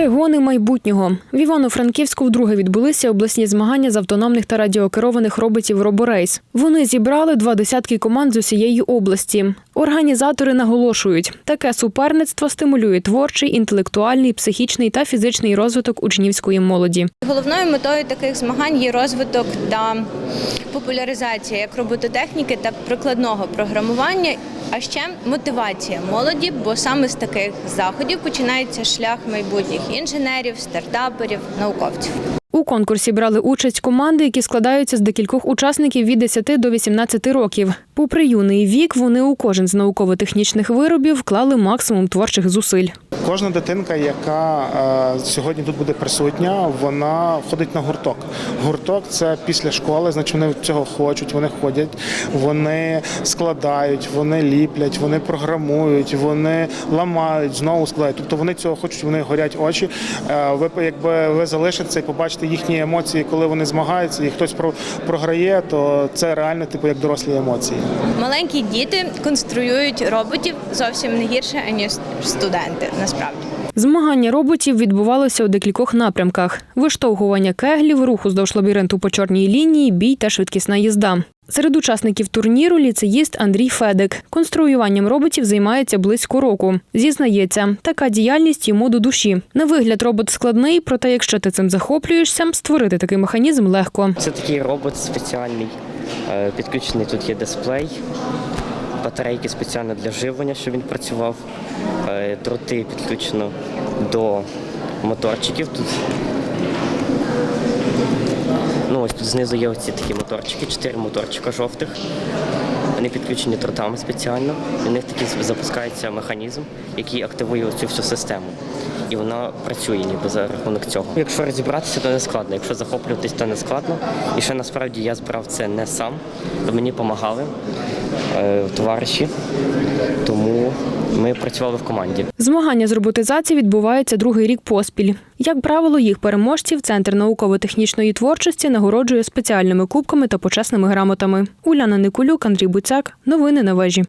Перегони майбутнього в Івано-Франківську вдруге відбулися обласні змагання з автономних та радіокерованих роботів Роборейс. Вони зібрали два десятки команд з усієї області. Організатори наголошують, таке суперництво стимулює творчий, інтелектуальний, психічний та фізичний розвиток учнівської молоді. Головною метою таких змагань є розвиток та популяризація як робототехніки та прикладного програмування, а ще мотивація молоді, бо саме з таких заходів починається шлях майбутніх інженерів, стартаперів, науковців. У конкурсі брали участь команди, які складаються з декількох учасників від 10 до 18 років. Попри юний вік, вони у кожен з науково-технічних виробів вклали максимум творчих зусиль. Кожна дитинка, яка е, сьогодні тут буде присутня, вона входить на гурток. Гурток це після школи, значить вони цього хочуть, вони ходять, вони складають, вони ліплять, вони програмують, вони ламають, знову складають. Тобто вони цього хочуть, вони горять очі. Е, ви якби ви залишитеся і побачите їхні емоції, коли вони змагаються, і хтось програє, то це реально типу як дорослі емоції. Маленькі діти конструюють роботів зовсім не гірше, аніж студенти. Насправді. Змагання роботів відбувалося у декількох напрямках: виштовхування кеглів, рух уздовж лабіринту по чорній лінії, бій та швидкісна їзда. Серед учасників турніру ліцеїст Андрій Федик. Конструюванням роботів займається близько року. Зізнається, така діяльність йому до душі. На вигляд робот складний, проте якщо ти цим захоплюєшся, створити такий механізм легко. Це такий робот спеціальний. Е, Підключений тут є дисплей, батарейки спеціально для живлення, щоб він працював. Е, Дроти підключено до моторчиків. Тут ну, ось тут знизу є оці такі моторчики, чотири моторчика жовтих. Вони підключені тротами спеціально. І в них такий запускається механізм, який активує цю всю систему. І вона працює ніби за рахунок цього. Якщо розібратися, то не складно. Якщо захоплюватись, то не складно. І ще насправді я збирав це не сам, то мені допомагали е, товариші, тому працювали в команді. Змагання з роботизації відбуваються другий рік поспіль. Як правило, їх переможців Центр науково-технічної творчості нагороджує спеціальними кубками та почесними грамотами. Уляна Никулюк, Андрій Буцяк. Новини на вежі.